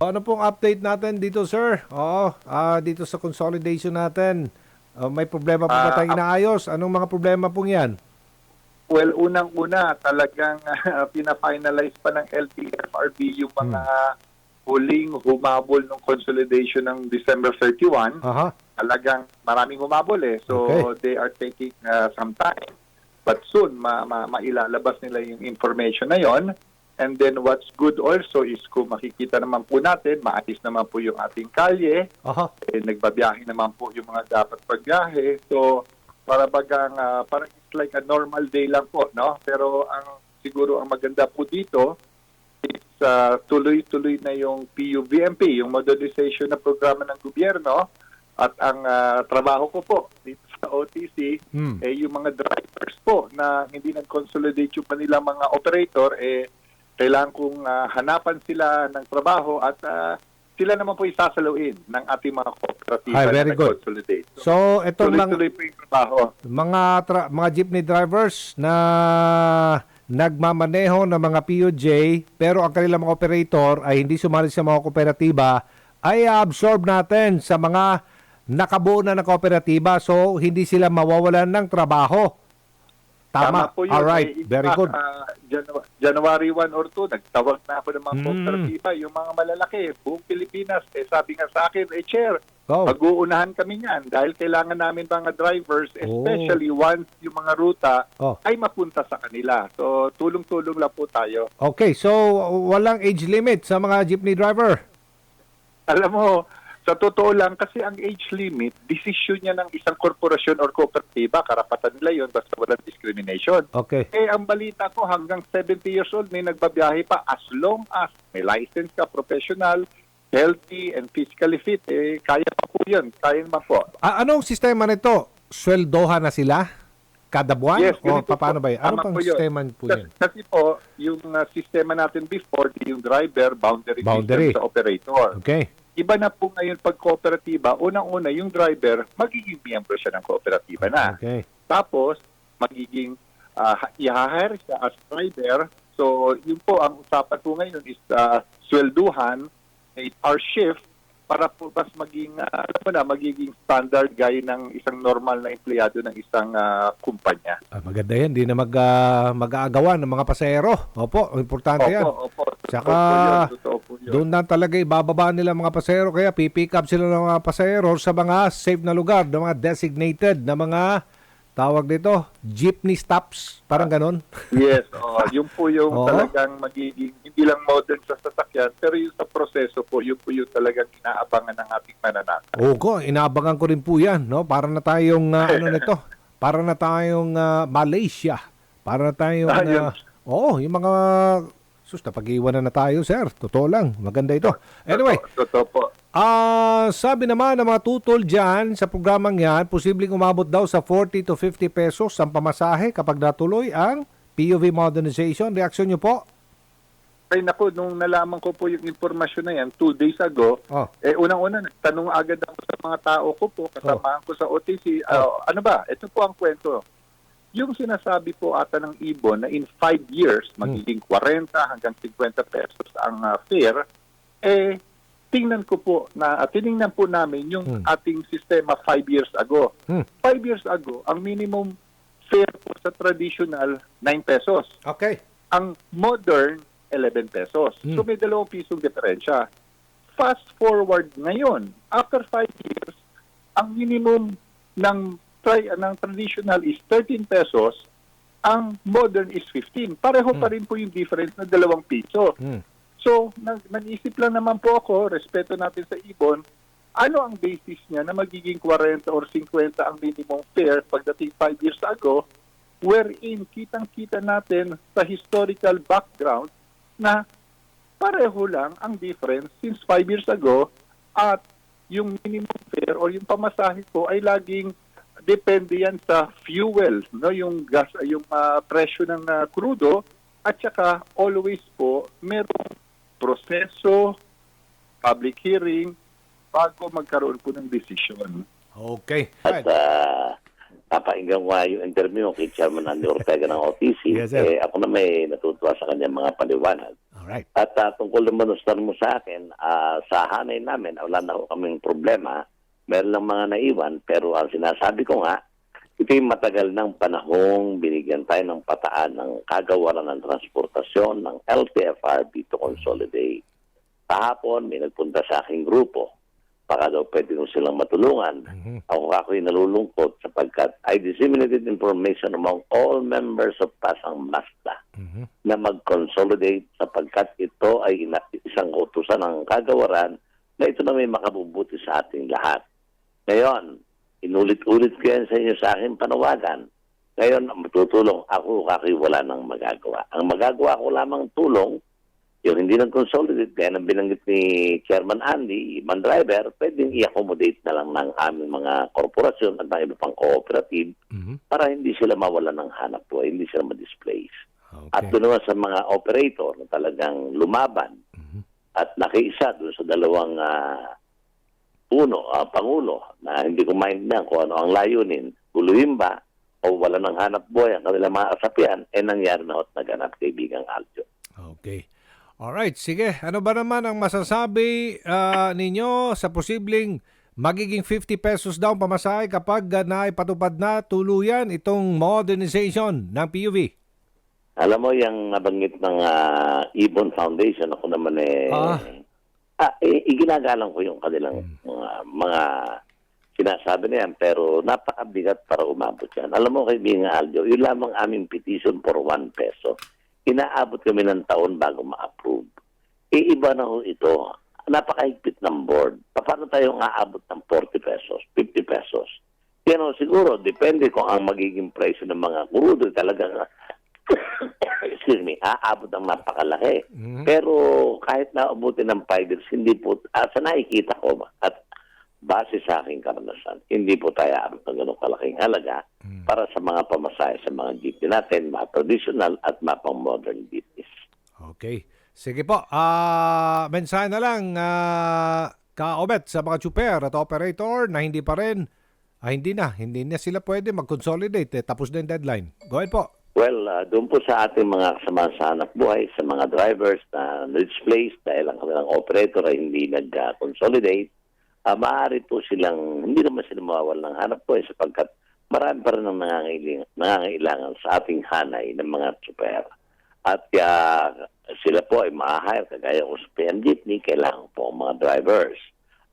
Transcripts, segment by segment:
Ano pong update natin dito, sir? Oo, ah, dito sa consolidation natin. Ah, may problema po ba Ah, tayong inaayos? Anong mga problema pong yan? Well, unang-una, talagang uh, pina-finalize pa ng LTFRB yung mga huling humabol ng consolidation ng December 31. Aha. Talagang maraming humabol eh. So, Okay. they are taking uh, some time. But soon, ma ma mailalabas nila yung information na yon. And then what's good also is kung makikita naman po natin, maayos naman po yung ating kalye, Aha. eh, nagbabiyahe naman po yung mga dapat pagbiyahe. So, para bagang, ah, parang it's like a normal day lang po, no? Pero ang siguro ang maganda po dito is ah, tuloy-tuloy na yung PUVMP, yung modernization na programa ng gobyerno. At ang ah, trabaho ko po dito sa OTC, Hmm. eh, yung mga drivers po na hindi nag-consolidate yung kanilang mga operator, eh, kailangan kong ah, hanapan sila ng trabaho at ah, sila naman po isasaluin ng ating mga kooperatiba Ay, very na good. nag-consolidate. So, So, po yung trabaho. mga, tra- mga jeepney drivers na nagmamaneho ng mga POJ pero ang kanilang mga operator ay hindi sumali sa mga kooperatiba ay absorb natin sa mga nakabuo na ng kooperatiba so hindi sila mawawalan ng trabaho. Tama. po yun. Alright, Eh, in very good. ah, Janu- January 1 or 2, nagtawag na ako ng mga Mm. kooperatiba, yung mga malalaki, buong Pilipinas. Eh, sabi nga sa akin, eh, Chair, Go. mag-uunahan kami niyan dahil kailangan namin mga drivers, Oh. especially once yung mga ruta Oh. ay mapunta sa kanila. So, tulong-tulong lang po tayo. Okay, so walang age limit sa mga jeepney driver. Alam mo, sa totoo lang, kasi ang age limit, desisyon niya ng isang korporasyon or kooperatiba, karapatan nila yon basta walang discrimination. Okay. Eh, ang balita ko, hanggang 70 years old, may nagbabiyahe pa as long as may license ka, professional, healthy, and physically fit, eh, kaya pa po yun. Kaya naman po. A- anong sistema nito? Sweldohan na sila? Kada buwan? o ganito paano ba yan? Ano pang po yun. sistema po yan? kasi po, yung uh, sistema natin before, yung driver, boundary, Boundary. system sa operator. Okay. Iba na po ngayon pag kooperatiba, unang-una yung driver, magiging miyembro siya ng kooperatiba na. Okay. Tapos, magiging uh, i-hire siya as driver. So, yun po, ang usapan po ngayon is uh, swelduhan, 8-hour shift, para po mas maging, uh, alam mo na, magiging standard gaya ng isang normal na empleyado ng isang uh, kumpanya. Ah, maganda yan. Hindi na mag, ah, mag-aagawan ng mga pasahero. Opo, importante yan. Opo, opo. Tsaka, po yun, yun. Doon na talaga ibababa nila mga pasahero. Kaya pipick up sila ng mga pasahero sa mga safe na lugar, ng mga designated na mga tawag dito, jeepney stops. Parang ganon. Yes, oh, yun po yung Oo. talagang magiging, hindi lang modern sa sasakyan, pero yung sa proseso po, yun po yung talagang inaabangan ng ating mananata. Oo, inaabangan ko rin po yan. No? Para na tayong, ah, ano nito, para na tayong ah, Malaysia. Para na tayong, ah, oo, yung mga, sus, napag-iwanan na tayo, sir. Totoo lang. Maganda ito. Anyway, Totoo, po. Ah, sabi naman ng mga tutol dyan sa programang yan, posibleng umabot daw sa 40 to 50 pesos ang pamasahe kapag natuloy ang POV modernization. Reaksyon nyo po? Ay naku, nung nalaman ko po yung informasyon na yan, two days ago, Oh. eh unang-una, nagtanong agad ako sa mga tao ko po, kasamahan ko sa OTC, ah, ano ba, ito po ang kwento. Yung sinasabi po ata ng Ibon na in five years, magiging 40 hanggang 50 pesos ang ah, fare, eh, tingnan ko po na, at tiningnan po namin yung Hmm. ating sistema five years ago. Hmm. Five years ago, ang minimum fare po sa traditional, 9 pesos Okay. ang modern 11 pesos. Hmm. So may dalawang pisong diferensya. Fast forward ngayon, after 5 years, ang minimum ng tri- ng traditional is 13 pesos, ang modern is 15. Pareho pa rin po yung difference na dalawang piso. Hmm. So, nag- nag-isip lang naman po ako, respeto natin sa Ibon, ano ang basis niya na magiging 40 or 50 ang minimum fare pagdating 5 years ago, wherein kitang-kita natin sa historical background na pareho lang ang difference since 5 years ago at yung minimum fare or yung pamasahe ko ay laging depende yan sa fuel, no, yung gas, yung ah, presyo ng ah, crudo at saka always po merong proseso, public hearing bago magkaroon po ng desisyon. Okay. At uh, papakinggan ko nga yung interview kay Chairman Andy Ortega ng OTC. Yes, sir. eh, ako na may natutuwa sa kanyang mga paliwanag. Alright. At uh, tungkol naman sa mo sa akin, ah, sa hanay namin, wala na kaming problema. Meron lang mga naiwan, pero ang sinasabi ko nga, ito yung matagal ng panahong binigyan tayo ng pataan ng kagawaran ng transportasyon ng LTFRB to consolidate. Kahapon, may nagpunta sa aking grupo. Baka daw pwede ko silang matulungan. Mhm. Ako ako'y nalulungkot sapagkat I disseminated information among all members of Pasang Mazda Mhm. na mag-consolidate sapagkat ito ay isang utusan ng kagawaran na ito na may makabubuti sa ating lahat. Ngayon, inulit-ulit ko yan sa inyo sa aking panawagan. Ngayon, matutulong ako, ako'y wala nang magagawa. Ang magagawa ko lamang tulong, yung hindi nag-consolidate, kaya nang binanggit ni Chairman Andy, man driver, pwedeng i-accommodate na lang ng aming mga korporasyon at ng iba pang cooperative Mhm. para hindi sila mawala ng hanap buhay, hindi sila ma-displace. At Okay. doon naman sa mga operator na talagang lumaban Mhm. at nakiisa doon sa dalawang ah, puno, ah, pangulo, na hindi ko maintindihan kung ano ang layunin, guluhin ba o wala ng hanap buhay ang kanilang mga kasapian, eh nangyari na at naganap kaibigang Aljo. Okay. Alright, sige. Ano ba naman ang masasabi ah, ninyo sa posibleng magiging 50 pesos daw pamasahe kapag uh, naipatupad na tuluyan itong modernization ng PUV? Alam mo, yung nabanggit ng ah, Ibon Foundation, ako naman eh, Ah. Ah, eh, iginagalang ko yung kanilang mga, mga sinasabi na yan, pero napakabigat para umabot yan. Alam mo, kaibigan Aljo, yun lamang aming petition for one peso. Inaabot kami ng taon bago ma-approve. E iba na ho ito. Napakahigpit ng board. Paano tayo aabot ng 40 pesos, 50 pesos? Yan ho, siguro, depende kung ang magiging presyo ng mga kurudo talagang excuse me, aabot ng napakalaki. Mhm. Pero kahit na abutin ng 5 years, hindi po, ah, sa nakikita ko at base sa aking karanasan, hindi po tayo aabot ng ganong kalaking halaga Mm. para sa mga pamasahe sa mga jeepney natin, mga traditional at mga pang modern jeepneys. Okay. Sige po. Ah, mensahe na lang ah, ka-Obet sa mga super at operator na hindi pa rin ah, hindi na, hindi na sila pwede mag-consolidate. Eh, tapos na yung deadline. Go ahead po. Well, ah, doon po sa ating mga kasama sa hanap buhay, sa mga drivers na displaced dahil ang kanilang operator ay hindi nag-consolidate, ah, maaari po silang, hindi naman sila mawawala ng hanap buhay sapagkat marami pa rin ang nangangailangan, sa ating hanay ng mga super. At ah, sila po ay ma-hire, kagaya ko sa PM Jeepney, kailangan po ang mga drivers.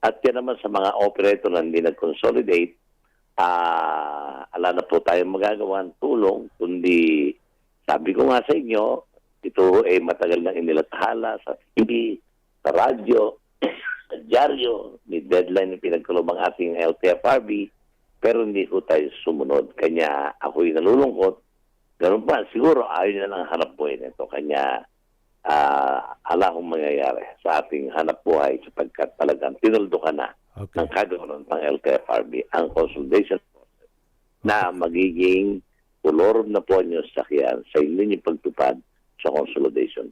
At yan naman sa mga operator na hindi nag-consolidate, ah ala na po tayong magagawa ng tulong, kundi sabi ko nga sa inyo, ito ay matagal na inilathala sa TV, sa radyo, sa dyaryo, may deadline na pinagkulong ang ating LTFRB, pero hindi ko tayo sumunod. Kanya ako'y nalulungkot. Ganun pa, siguro ayaw na lang hanap buhay nito. Kanya ah ala kong mangyayari sa ating hanap buhay sapagkat talagang tinuldo ka na Okay. ng kagawaran ng LTFRB ang consolidation process na magiging color na po niyo sakyan sa inyong pagtupad sa consolidation.